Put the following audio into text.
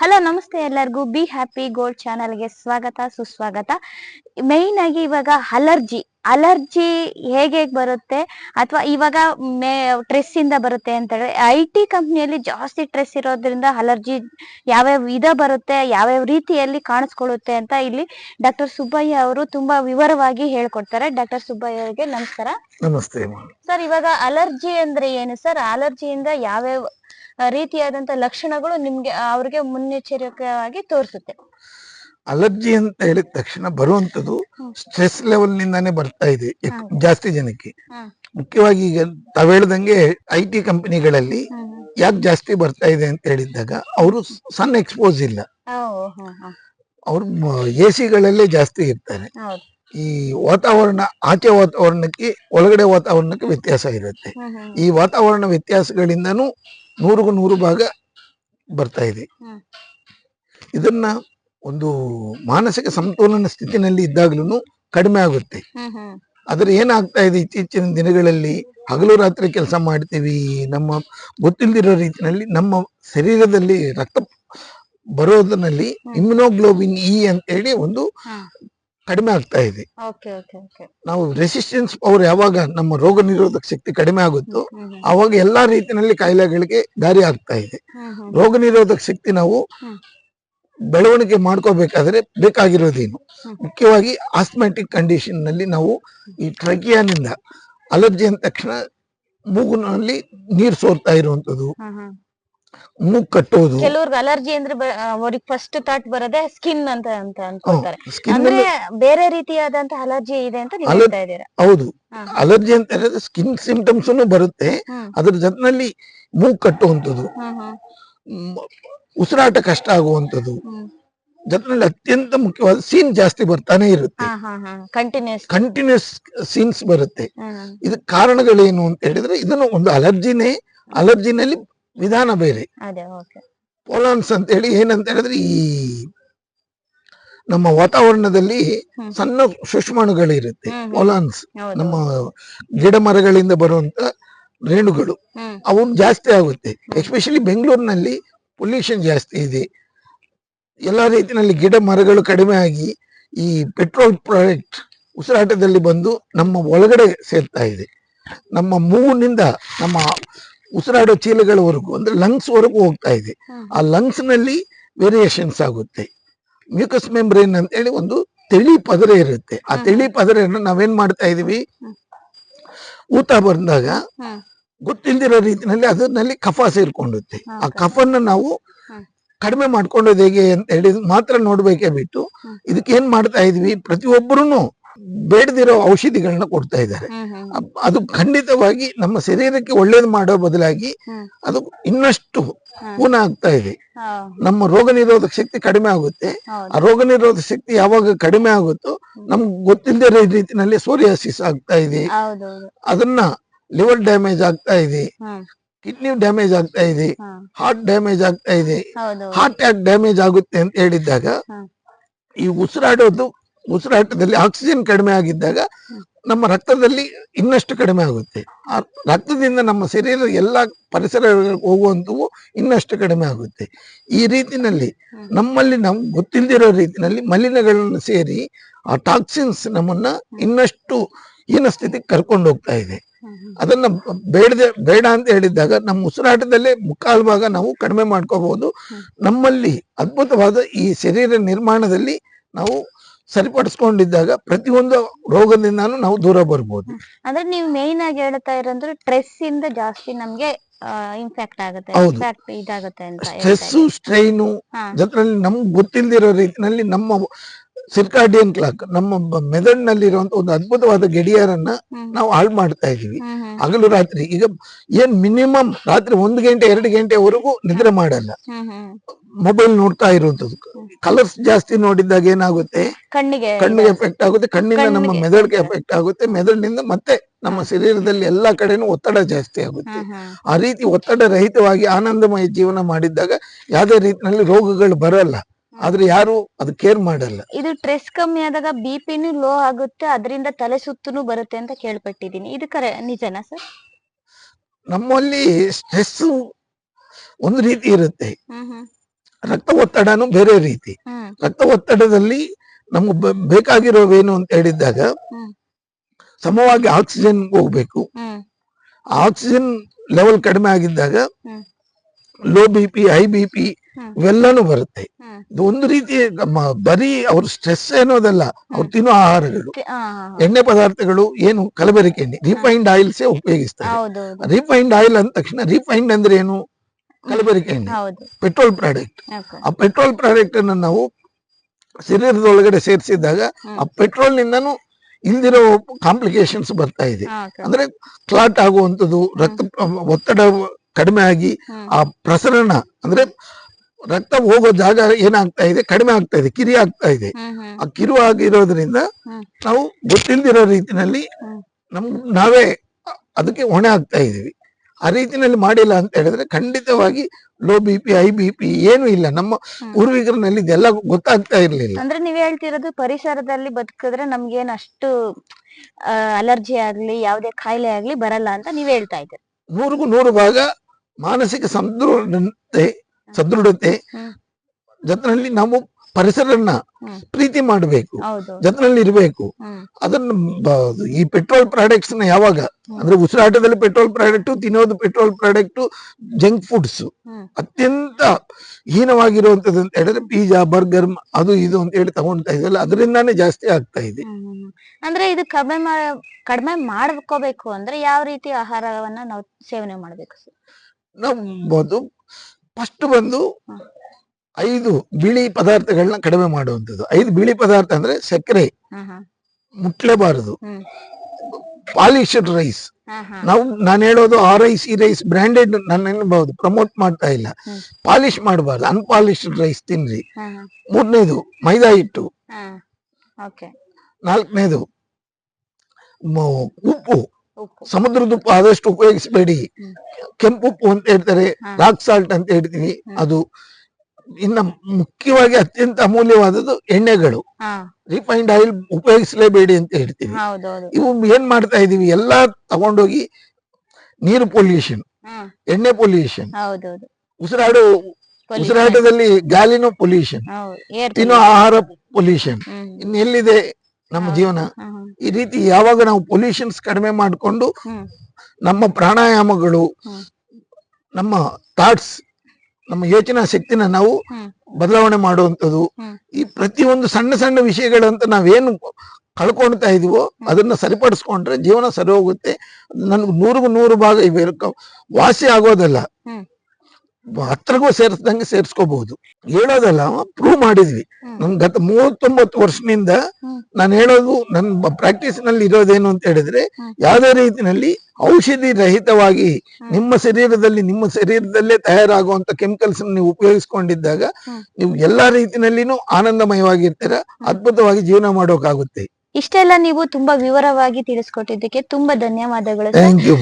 Hello ನಮಸ್ತೆ ಎಲ್ಲರಿಗೂ. Be happy gold ಚಾನಲ್ಗೆ ಸ್ವಾಗತ ಸುಸ್ವಾಗತ. ಮೈನ್ ಆಗಿ ಇವಾಗ ಅಲರ್ಜಿ. ಅಲರ್ಜಿ ಹೇಗೆ ಬರುತ್ತೆ? ಅಥವಾ ಇವಾಗ ಮೇ ಟ್ರೆಸ್ ಇಂದ ಬರುತ್ತೆ ಅಂತ ಹೇಳಿ. ಐ ಟಿ ಕಂಪ್ನಿಯಲ್ಲಿ ಜಾಸ್ತಿ ಟ್ರೆಸ್ ಇರೋದ್ರಿಂದ ಅಲರ್ಜಿ ಯಾವ್ಯಾವ ವಿಧ ಬರುತ್ತೆ ಯಾವ್ಯಾವ ರೀತಿಯಲ್ಲಿ ಕಾಣಿಸ್ಕೊಳ್ಳುತ್ತೆ ಅಂತ ಇಲ್ಲಿ ಡಾಕ್ಟರ್ ಸುಬ್ಬಯ್ಯ ಅವರು ತುಂಬಾ ವಿವರವಾಗಿ ಹೇಳ್ಕೊಡ್ತಾರೆ. ಡಾಕ್ಟರ್ ಸುಬ್ಬಯ್ಯ ಅವರಿಗೆ ನಮಸ್ಕಾರ. ನಮಸ್ತೆ. ಸರ್ ಇವಾಗ ಅಲರ್ಜಿ ಅಂದ್ರೆ ಏನು? ಸರ್ ಅಲರ್ಜಿಯಿಂದ ಯಾವ್ಯಾವ ರೀತಿಯಾದಂತ ಲಕ್ಷಣಗಳು ನಿಮ್ಗೆ ಅವ್ರಿಗೆ ಮುನ್ನೆಚ್ಚರಿಕೆಯಾಗಿ ತೋರಿಸುತ್ತೆ. ಅಲರ್ಜಿ ಅಂತ ಹೇಳಿದ ತಕ್ಷಣ ಬರುವಂತದ್ದು ಸ್ಟ್ರೆಸ್ ಲೆವೆಲ್ ನಿಂದಾನೇ ಬರ್ತಾ ಇದೆ ಜಾಸ್ತಿ ಜನಕ್ಕೆ. ಮುಖ್ಯವಾಗಿ ಈಗ ತಾವ್ ಹೇಳ್ದಂಗೆ ಐ ಟಿ ಕಂಪನಿಗಳಲ್ಲಿ. ಯಾಕೆ ಜಾಸ್ತಿ ಬರ್ತಾ ಇದೆ ಅಂತ ಹೇಳಿದಾಗ ಅವರು ಸನ್ ಎಕ್ಸ್ಪೋಸ್ ಇಲ್ಲ. ಅವರು ಎ ಸಿಗಳಲ್ಲೇ ಜಾಸ್ತಿ ಇರ್ತಾರೆ. ಈ ವಾತಾವರಣ ಆಚೆ ವಾತಾವರಣಕ್ಕೆ ಒಳಗಡೆ ವಾತಾವರಣಕ್ಕೆ ವ್ಯತ್ಯಾಸ ಇರುತ್ತೆ. ಈ ವಾತಾವರಣ ವ್ಯತ್ಯಾಸಗಳಿಂದನೂ ನೂರಿಗೂ ನೂರು ಭಾಗ ಬರ್ತಾ ಇದೆ ಇದನ್ನ ಒಂದು ಮಾನಸಿಕ ಸಮತೋಲನ ಸ್ಥಿತಿನಲ್ಲಿ ಇದ್ದಾಗ್ಲೂ ಕಡಿಮೆ ಆಗುತ್ತೆ. ಆದ್ರೆ ಏನಾಗ್ತಾ ಇದೆ ಇತ್ತೀಚಿನ ದಿನಗಳಲ್ಲಿ ಹಗಲು ರಾತ್ರಿ ಕೆಲಸ ಮಾಡ್ತೀವಿ ನಮ್ಮ ಗೊತ್ತಿಲ್ದಿರೋ ರೀತಿಯಲ್ಲಿ ನಮ್ಮ ಶರೀರದಲ್ಲಿ ರಕ್ತ ಬರೋದ್ರಲ್ಲಿ. ಇಮ್ಯುನೋಗ್ಲೋಬಿನ್ ಇ ಅಂತ ಹೇಳಿ ಒಂದು. ಕಡಿಮೆ ಆಗ್ತಾ ಇದೆ ನಾವು ರೆಸಿಸ್ಟೆನ್ಸ್ ಪವರ್ ಯಾವಾಗ ನಮ್ಮ ರೋಗ ನಿರೋಧಕ ಶಕ್ತಿ ಕಡಿಮೆ ಆಗುತ್ತೋ. ಆವಾಗ ಎಲ್ಲಾ ರೀತಿಯಲ್ಲಿ ಕಾಯಿಲೆಗಳಿಗೆ ದಾರಿ ಆಗ್ತಾ ಇದೆ. ರೋಗ ನಿರೋಧಕ ಶಕ್ತಿ ನಾವು ಬೆಳವಣಿಗೆ ಮಾಡ್ಕೋಬೇಕಾದ್ರೆ ಬೇಕಾಗಿರೋದೇನು. ಮುಖ್ಯವಾಗಿ ಆಸ್ಮೆಟಿಕ್ ಕಂಡೀಷನ್ನಲ್ಲಿ ನಾವು ಈ ಟ್ರಕಿಯಾನಿಂದ ಅಲರ್ಜಿ ಅಂದ ತಕ್ಷಣ ಮೂಗುನಲ್ಲಿ ನೀರ್ ಸೋರ್ತಾ ಇರುವಂತದ್ದು. ಮೂಗ್ ಕಟ್ಟುವುದು ಕೆಲವ್ರಿಗೆ ಅಲರ್ಜಿ ಅಂದ್ರೆ ಅವ್ರಿಗೆ ಫಸ್ಟ್ ಥಾಟ್ ಬರೋದೇ ಸ್ಕಿನ್ ಅಂತ ಅಂತ ಅನ್ಕೊಳ್ತಾರೆ. ಅಂದ್ರೆ ಬೇರೆ ರೀತಿಯಾದಂತ ಅಲರ್ಜಿ ಇದೆ ಅಂತ ನೀವು ಹೇಳ್ತಾ ಇದ್ದೀರಾ? ಹೌದು ಅಲರ್ಜಿ ಅಂತ ಹೇಳಿದ್ರೆ ಸ್ಕಿನ್ ಸಿಂಪ್ಟಮ್ಸ್ ಬರುತ್ತೆ ಅದ್ರ ಜೊತೆನಲ್ಲಿ ಮೂಗ್ ಕಟ್ಟುವಂಥದ್ದು. ಉಸಿರಾಟ ಕಷ್ಟ ಆಗುವಂಥದ್ದು. ಜೊತ್ನಲ್ಲಿ ಅತ್ಯಂತ ಮುಖ್ಯವಾದ ಸೀನ್ ಜಾಸ್ತಿ ಬರ್ತಾನೆ ಇರುತ್ತೆ. ಕಂಟಿನ್ಯೂಸ್ ಕಂಟಿನ್ಯೂಸ್ ಸೀನ್ಸ್ ಬರುತ್ತೆ. ಇದಕ್ಕೆ ಕಾರಣಗಳೇನು ಅಂತ ಹೇಳಿದ್ರೆ ಇದನ್ನು ಒಂದು ಅಲರ್ಜಿನೇ ಅಲರ್ಜಿನಲ್ಲಿ ವಿಧಾನ ಬೇರೆ. ಪೊಲಾನ್ಸ್ ಅಂತ ಹೇಳಿ ಏನಂತ ಹೇಳಿದ್ರೆ ಈ ನಮ್ಮ ವಾತಾವರಣದಲ್ಲಿ ಸಣ್ಣ ಸೂಕ್ಷ್ಮಾಣುಗಳಿರುತ್ತೆ ಪೊಲಾನ್ಸ್. ನಮ್ಮ ಗಿಡ ಮರಗಳಿಂದ ಬರುವಂತ ರೇಣುಗಳು ಅವನ್ ಅವು ಜಾಸ್ತಿ ಆಗುತ್ತೆ. ಎಸ್ಪೆಷಲಿ ಬೆಂಗಳೂರಿನಲ್ಲಿ ಪೊಲ್ಯೂಷನ್ ಜಾಸ್ತಿ ಇದೆ. ಎಲ್ಲಾ ರೀತಿಯಲ್ಲಿ ಗಿಡ ಮರಗಳು ಕಡಿಮೆ ಆಗಿ ಈ ಪೆಟ್ರೋಲ್ ಪ್ರಾಡಕ್ಟ್ ಉಸಿರಾಟದಲ್ಲಿ ಬಂದು ನಮ್ಮ ಒಳಗಡೆ ಸೇರ್ತಾ ಇದೆ. ನಮ್ಮ ಮೂಗಿನಿಂದ ನಮ್ಮ ಉಸಿರಾಡೋ ಚೀಲಗಳವರೆಗೂ ಅಂದ್ರೆ ಲಂಗ್ಸ್ ವರೆಗೂ ಹೋಗ್ತಾ ಇದೆ. ಆ ಲಂಗ್ಸ್ನಲ್ಲಿ ವೇರಿಯೇಷನ್ಸ್ ಆಗುತ್ತೆ. ಮ್ಯೂಕಸ್ ಮೆಂಬ್ರೇನ್ ಅಂತ ಹೇಳಿ ಒಂದು ತಿಳಿ ಪದರ ಇರುತ್ತೆ. ಆ. ತಿಳಿ ಪದರೆಯನ್ನು ನಾವೇನ್ ಮಾಡ್ತಾ ಇದೀವಿ? ಊತ ಬಂದಾಗ ಗೊತ್ತಿಲ್ದಿರೋ ರೀತಿನಲ್ಲಿ ಅದರಲ್ಲಿ ಕಫ ಸೇರ್ಕೊಂಡುತ್ತೆ. ಆ. ಕಫನ್ನ ನಾವು ಕಡಿಮೆ ಮಾಡ್ಕೊಂಡೋದು ಹೇಗೆ ಅಂತ ಹೇಳಿ ಮಾತ್ರ ನೋಡ್ಬೇಕೇ ಬಿಟ್ಟು ಇದಕ್ಕೆ ಏನ್ ಮಾಡ್ತಾ ಇದೀವಿ? ಪ್ರತಿಯೊಬ್ಬರು ಬೇಡದಿರೋ ಔಷಧಿಗಳನ್ನ ಕೊಡ್ತಾ ಇದ್ದಾರೆ. ಅದು ಖಂಡಿತವಾಗಿ ನಮ್ಮ ಶರೀರಕ್ಕೆ ಒಳ್ಳೇದು ಮಾಡೋ ಬದಲಾಗಿ ಅದು ಇನ್ನಷ್ಟು ಊನ ಪೂನ ಆಗ್ತಾ ಇದೆ. ನಮ್ಮ ರೋಗ ನಿರೋಧಕ ಶಕ್ತಿ ಕಡಿಮೆ ಆಗುತ್ತೆ. ಆ ರೋಗ ನಿರೋಧಕ ಶಕ್ತಿ ಯಾವಾಗ ಕಡಿಮೆ ಆಗುತ್ತೋ ನಮ್ಗೆ ಗೊತ್ತಿಲ್ಲದೆ ರೀತಿನಲ್ಲಿ ಸೋರಿಯಾಸಿಸ್ ಆಗ್ತಾ ಇದೆ. ಅದನ್ನ ಲಿವರ್ ಡ್ಯಾಮೇಜ್ ಆಗ್ತಾ ಇದೆ. ಕಿಡ್ನಿ ಡ್ಯಾಮೇಜ್ ಆಗ್ತಾ ಇದೆ. ಹಾರ್ಟ್ ಡ್ಯಾಮೇಜ್ ಆಗ್ತಾ ಇದೆ. ಹಾರ್ಟ್ ಅಟ್ಯಾಕ್ ಡ್ಯಾಮೇಜ್ ಆಗುತ್ತೆ ಅಂತ ಹೇಳಿದ್ದಾಗ ಈ ಉಸಿರಾಡೋದು ಉಸಿರಾಟದಲ್ಲಿ ಆಕ್ಸಿಜನ್ ಕಡಿಮೆ ಆಗಿದ್ದಾಗ ನಮ್ಮ ರಕ್ತದಲ್ಲಿ ಇನ್ನಷ್ಟು ಕಡಿಮೆ ಆಗುತ್ತೆ. ಆ ರಕ್ತದಿಂದ ನಮ್ಮ ಶರೀರ ಎಲ್ಲ ಪರಿಸರ ಹೋಗುವಂಥವು ಇನ್ನಷ್ಟು ಕಡಿಮೆ ಆಗುತ್ತೆ. ಈ ರೀತಿನಲ್ಲಿ ನಮ್ಮಲ್ಲಿ ನಾವು ಗೊತ್ತಿಲ್ದಿರೋ ರೀತಿನಲ್ಲಿ ಮಲಿನಗಳನ್ನು ಸೇರಿ ಆ ಟಾಕ್ಸಿನ್ಸ್ ನಮ್ಮನ್ನ ಇನ್ನಷ್ಟು ಹೀನ ಸ್ಥಿತಿಗೆ ಕರ್ಕೊಂಡು ಹೋಗ್ತಾ ಇದೆ. ಅದನ್ನ ಬೇಡದೆ ಬೇಡ ಅಂತ ಹೇಳಿದ್ದಾಗ ನಮ್ಮ ಉಸಿರಾಟದಲ್ಲೇ ಮುಕ್ಕಾಲು ಭಾಗ ನಾವು ಕಡಿಮೆ ಮಾಡ್ಕೋಬಹುದು ನಮ್ಮಲ್ಲಿ ಅದ್ಭುತವಾದ ಈ ಶರೀರ ನಿರ್ಮಾಣದಲ್ಲಿ ನಾವು ಸರಿಪಡಿಸ್ಕೊಂಡಿದ್ದಾಗ ಪ್ರತಿಯೊಂದು ರೋಗದಿಂದಾನು ನಾವು ದೂರ ಬರ್ಬೋದು. ಅಂದ್ರೆ ನೀವು ಮೇನ್ ಆಗಿ ಹೇಳ್ತಾ ಇರೋದ್ರೆ ಸ್ಟ್ರೆಸ್ ಇಂದ ಜಾಸ್ತಿ ನಮ್ಗೆ ಆಗುತ್ತೆ ಹೌದು. ಇದಾಗುತ್ತೆ ಅಂತ ಹೇಳ್ತಾ ಸ್ಟ್ರೆಸ್ ಇದ್ದೀರಿ. ಸ್ಟ್ರೈನು ಹಾ. ನಮ್ಗೆ ಗೊತ್ತಿಲ್ದಿರೋ ರೀತಿನಲ್ಲಿ ನಮ್ಮ ಸಿರ್ಕಾಡಿಯನ್ ಕ್ಲಾಕ್ ನಮ್ಮ ಬ- ಮೆದುಳಿನಲ್ಲಿರುವಂತ ಒಂದು ಅದ್ಭುತವಾದ ಗಡಿಯಾರನ್ನ ಹ್ಮ್. ನಾವು ಹಾಳು ಮಾಡ್ತಾ ಇದೀವಿ ಹ್ಮ್ ಹ್ಮ್. ಹಗಲು ರಾತ್ರಿ ಈಗ ಏನ್ ಮಿನಿಮಮ್ ರಾತ್ರಿ ಒಂದು ಗಂಟೆ ಎರಡು ಗಂಟೆವರೆಗೂ ನಿದ್ರೆ ಮಾಡಲ್ಲ. ಹ್ಮ್ ಹ್ಮ್. ಮೊಬೈಲ್ ನೋಡ್ತಾ ಇರುವಂತದ್ದು. ಕಲರ್ಸ್ ಜಾಸ್ತಿ ನೋಡಿದಾಗ ಏನಾಗುತ್ತೆ? ಕಣ್ಣಿಗೆ ಕಣ್ಣಿಗೆ ಎಫೆಕ್ಟ್ ಆಗುತ್ತೆ ಕಣ್ಣಿಂದ ನಮ್ಮ ಮೆದುಳಿಗೆ ಎಫೆಕ್ಟ್ ಆಗುತ್ತೆ ಮೆದುಳಿನಿಂದ ಮತ್ತೆ ನಮ್ಮ ಶರೀರದಲ್ಲಿ ಎಲ್ಲಾ ಕಡೆನೂ ಒತ್ತಡ ಜಾಸ್ತಿ ಆಗುತ್ತೆ. ಆ ರೀತಿ ಒತ್ತಡ ರಹಿತವಾಗಿ ಆನಂದಮಯ ಜೀವನ ಮಾಡಿದ್ದಾಗ ಯಾವ್ದೇ ರೀತಿಯಲ್ಲಿ ರೋಗಗಳು ಬರಲ್ಲ. ಆದ್ರೆ ಯಾರು ಅದು ಕೇರ್ ಮಾಡಲ್ಲ. ಇದು ಸ್ಟ್ರೆಸ್ ಕಮ್ಮಿ ಆದಾಗ ಬಿ ಪಿನೂ ಲೋ ಆಗುತ್ತೆ ಅದರಿಂದ ತಲೆ ಸುತ್ತೂ ಬರುತ್ತೆ ಅಂತ ಕೇಳ್ಪಟ್ಟಿದೀನಿ ಇದು ಕರೆ ನಿಜನಾ ಸರ್ ನಮ್ಮಲ್ಲಿ ಸ್ಟ್ರೆಸ್ ಒಂದು ರೀತಿ ಇರುತ್ತೆ. ರಕ್ತ ಒತ್ತಡನು ಬೇರೆ ರೀತಿ. ರಕ್ತ ಒತ್ತಡದಲ್ಲಿ ನಮ್ಗೆ ಬೇಕಾಗಿರೋವೇನು ಅಂತ ಹೇಳಿದಾಗ ಸಮವಾಗಿ ಆಕ್ಸಿಜನ್ ಹೋಗ್ಬೇಕು. ಆಕ್ಸಿಜನ್ ಲೆವೆಲ್ ಕಡಿಮೆ ಆಗಿದ್ದಾಗ low B P high B P ಇವೆಲ್ಲಾನು ಬರುತ್ತೆ. ಇದು ಒಂದು ರೀತಿ ಬರೀ ಅವ್ರ ಸ್ಟ್ರೆಸ್ ಏನೋದಲ್ಲ ಅವ್ರು ತಿನ್ನೋ ಆಹಾರಗಳು. ಎಣ್ಣೆ ಪದಾರ್ಥಗಳು ಏನು ಕಲಬೆರಕೆ ಎಣ್ಣೆ ರಿಫೈನ್ಡ್ ಆಯಿಲ್ಸೇ ಉಪಯೋಗಿಸ್ತಾರೆ. ರಿಫೈನ್ಡ್ ಆಯಿಲ್ ಅಂದ ತಕ್ಷಣ ರಿಫೈನ್ಡ್ ಅಂದ್ರೆ ಏನು? ಕಲಬೆರಕೆ ಎಣ್ಣೆ ಹೌದು ಪೆಟ್ರೋಲ್ ಪ್ರಾಡಕ್ಟ್ ಆ ಪೆಟ್ರೋಲ್ ಪ್ರಾಡಕ್ಟ್ ಅನ್ನು ನಾವು ಶರೀರದೊಳಗಡೆ ಸೇರಿಸಿದಾಗ ಆ ಪೆಟ್ರೋಲ್ ನಿಂದನೂ ಇಲ್ದಿರೋ ಕಾಂಪ್ಲಿಕೇಶನ್ಸ್ ಬರ್ತಾ ಇದೆ. ಅಂದ್ರೆ ಕ್ಲಾಟ್ ಆಗುವಂಥದ್ದು ರಕ್ತ ಒತ್ತಡ ಕಡಿಮೆ ಆಗಿ ಆ ಪ್ರಸರಣ ಅಂದ್ರೆ ರಕ್ತ ಹೋಗೋ ಜಾಗ ಏನಾಗ್ತಾ ಇದೆ? ಕಡಿಮೆ ಆಗ್ತಾ ಇದೆ ಕಿರಿ ಆಗ್ತಾ ಇದೆ. ಆ ಕಿರು ಆಗಿರೋದ್ರಿಂದ ನಾವು ಗೊತ್ತಿಲ್ದಿರೋ ರೀತಿನಲ್ಲಿ ಹ್ಮ್. ನಮ್ ನಾವೇ ಅದಕ್ಕೆ ಹೊಣೆ ಆಗ್ತಾ ಇದೀವಿ. ಆ ರೀತಿನಲ್ಲಿ ಮಾಡಿಲ್ಲ ಅಂತ ಹೇಳಿದ್ರೆ ಖಂಡಿತವಾಗಿ low B P high B P ಏನು ಇಲ್ಲ. ನಮ್ಮ. ಪೂರ್ವಿಕರಲ್ಲಿ ಇದೆಲ್ಲ ಗೊತ್ತಾಗ್ತಾ ಇರ್ಲಿಲ್ಲ. ಅಂದ್ರೆ ನೀವ್ ಹೇಳ್ತಿರೋದು ಪರಿಸರದಲ್ಲಿ ಬದುಕಿದ್ರೆ ನಮ್ಗೇನ್ ಅಷ್ಟು ಅಲರ್ಜಿ ಆಗ್ಲಿ ಯಾವುದೇ ಕಾಯಿಲೆ ಆಗ್ಲಿ ಬರಲ್ಲ ಅಂತ ನೀವ್ ಹೇಳ್ತಾ ಇದ್ದೀರಿ. ನೂರಿಗೂ ನೂರು ಭಾಗ ಮಾನಸಿಕ ಸದೃಢತೆ ಸದೃಢತೆ ಜೊತೆನಲ್ಲಿ ನಾವು ಪರಿಸರನ್ನ ಪ್ರೀತಿ ಮಾಡಬೇಕು ಜೊತೆನಲ್ಲಿ ಇರಬೇಕು. ಅದನ್ನ ಈ ಪೆಟ್ರೋಲ್ ಪ್ರಾಡಕ್ಟ್ಸ್ನ ಯಾವಾಗ? ಅಂದ್ರೆ ಉಸಿರಾಟದಲ್ಲಿ ಪೆಟ್ರೋಲ್ ಪ್ರಾಡಕ್ಟ್ ತಿನ್ನೋದು ಪೆಟ್ರೋಲ್ ಪ್ರಾಡಕ್ಟ್ ಜಂಕ್ ಫುಡ್ಸ್ ಅತ್ಯಂತ ಹೀನವಾಗಿರುವಂತದ್ದು ಅಂತ ಹೇಳಿದ್ರೆ ಪಿಜ್ಜಾ ಬರ್ಗರ್ ಅದು ಇದು ಅಂತ ಹೇಳಿ ತಗೊಂಡ್ತಾ ಇದೆಯಲ್ಲ ಅದರಿಂದಾನೇ ಜಾಸ್ತಿ ಆಗ್ತಾ ಇದೆ. ಅಂದ್ರೆ ಇದು ಕಡಿಮೆ ಕಡಿಮೆ ಮಾಡ್ಕೋಬೇಕು ಅಂದ್ರೆ ಯಾವ ರೀತಿ ಆಹಾರವನ್ನ ನಾವು ಸೇವನೆ ಮಾಡ್ಬೇಕು ನಮ್ಮದು ನಾವು ಫಸ್ಟ್ ಬಂದು. ಐದು ಬಿಳಿ ಪದಾರ್ಥಗಳನ್ನ ಕಡಿಮೆ ಮಾಡುವಂಥದ್ದು. ಐದು ಬಿಳಿ ಪದಾರ್ಥ ಅಂದ್ರೆ ಸಕ್ಕರೆ ಮುಟ್ಲೇಬಾರದು. Polished rice. ನಾವು ನಾನು ಹೇಳೋದು ಆ ರೈಸ್ ಈ ರೈಸ್ ಬ್ರಾಂಡೆಡ್ ನಾನು ಏನ್ಬಹುದು ಪ್ರಮೋಟ್ ಮಾಡ್ತಾ ಇಲ್ಲ. ಪಾಲಿಶ್ ಮಾಡಬಾರ್ದು. ಅನ್ಪಾಲಿಶ್ಡ್ ರೈಸ್ ತಿನ್ರಿ. ಮೂರನೇದು ಮೈದಾ ಹಿಟ್ಟು. ನಾಲ್ಕನೇದು ಉಪ್ಪು. ಸಮುದ್ರದ ಉಪ್ಪು ಆದಷ್ಟು ಉಪಯೋಗಿಸಬೇಡಿ. ಕೆಂಪು ಉಪ್ಪು ಅಂತ ಹೇಳ್ತಾರೆ. ರಾಕ್ ಸಾಲ್ಟ್ ಅಂತ ಹೇಳ್ತೀನಿ ಅದು ಇನ್ನ ಮುಖ್ಯವಾಗಿ ಅತ್ಯಂತ ಅಮೂಲ್ಯವಾದದ್ದು ಎಣ್ಣೆಗಳು. ರಿಫೈನ್ಡ್ ಆಯಿಲ್ ಉಪಯೋಗಿಸಲೇಬೇಡಿ ಅಂತ ಹೇಳ್ತೀವಿ. ಇವು ಏನ್ ಮಾಡ್ತಾ ಇದೀವಿ? ಎಲ್ಲಾ ತಗೊಂಡೋಗಿ ನೀರು ಪೊಲ್ಯೂಷನ್ ಎಣ್ಣೆ ಪೊಲ್ಯೂಷನ್ ಉಸಿರಾಡು. ಉಸಿರಾಟದಲ್ಲಿ ಗಾಲಿನೂ ಪೊಲ್ಯೂಷನ್ ತಿನ್ನೋ ಆಹಾರ ಪೊಲ್ಯೂಷನ್. ಇನ್ನೆಲ್ಲಿದೆ ನಮ್ಮ ಜೀವನ. ಈ ರೀತಿ ಯಾವಾಗ ನಾವು ಪೊಲ್ಯೂಷನ್ಸ್ ಕಡಿಮೆ ಮಾಡಿಕೊಂಡು ನಮ್ಮ ಪ್ರಾಣಾಯಾಮಗಳು ನಮ್ಮ ಥಾಟ್ಸ್ ನಮ್ಮ ಯೋಚನಾ ಶಕ್ತಿನ ನಾವು ಬದಲಾವಣೆ ಮಾಡುವಂಥದ್ದು. ಈ ಪ್ರತಿಯೊಂದು ಸಣ್ಣ ಸಣ್ಣ ವಿಷಯಗಳಂತ ನಾವೇನು ಕಳ್ಕೊಳ್ತಾ ಇದೀವೋ ಅದನ್ನ ಸರಿಪಡಿಸ್ಕೊಂಡ್ರೆ ಜೀವನ ಸರಿ ಹೋಗುತ್ತೆ ನನ್ಗೆ ನೂರಿಗೂ ನೂರು ಭಾಗ ವಾಸಿ ಆಗೋದಲ್ಲ. ಹತ್ರಗೂ ಸೇರಿಸ್ದಂಗೆ ಸೇರಿಸ್ಕೋಬಹುದು ಹೇಳೋದಲ್ಲ ಪ್ರೂವ್ ಮಾಡಿದ್ವಿ. ನಮ್ ನನ್ ಗತ ಮೂವತ್ತೊಂಬತ್ತು ವರ್ಷದಿಂದ. ನಾನು ಹೇಳೋದು ನನ್ ಪ್ರಾಕ್ಟೀಸ್ನಲ್ಲಿ ಇರೋದೇನು ಅಂತ ಹೇಳಿದ್ರೆ ಯಾವ್ದೇ ರೀತಿನಲ್ಲಿ ಔಷಧಿ ರಹಿತವಾಗಿ ನಿಮ್ಮ ಶರೀರದಲ್ಲಿ ನಿಮ್ಮ ಶರೀರದಲ್ಲೇ ತಯಾರಾಗುವಂತ ಕೆಮಿಕಲ್ಸ್ ನೀವು ಉಪಯೋಗಿಸ್ಕೊಂಡಿದ್ದಾಗ ನೀವು ಎಲ್ಲಾ ರೀತಿನಲ್ಲಿನೂ ಆನಂದಮಯವಾಗಿರ್ತೀರ ಅದ್ಭುತವಾಗಿ ಜೀವನ ಮಾಡೋಕಾಗುತ್ತೆ. ಇಷ್ಟೆಲ್ಲ ನೀವು ತುಂಬಾ ವಿವರವಾಗಿ ತಿಳಿಸ್ಕೊಟ್ಟಿದ್ದಕ್ಕೆ ತುಂಬಾ ಧನ್ಯವಾದಗಳು ಥ್ಯಾಂಕ್ ಯು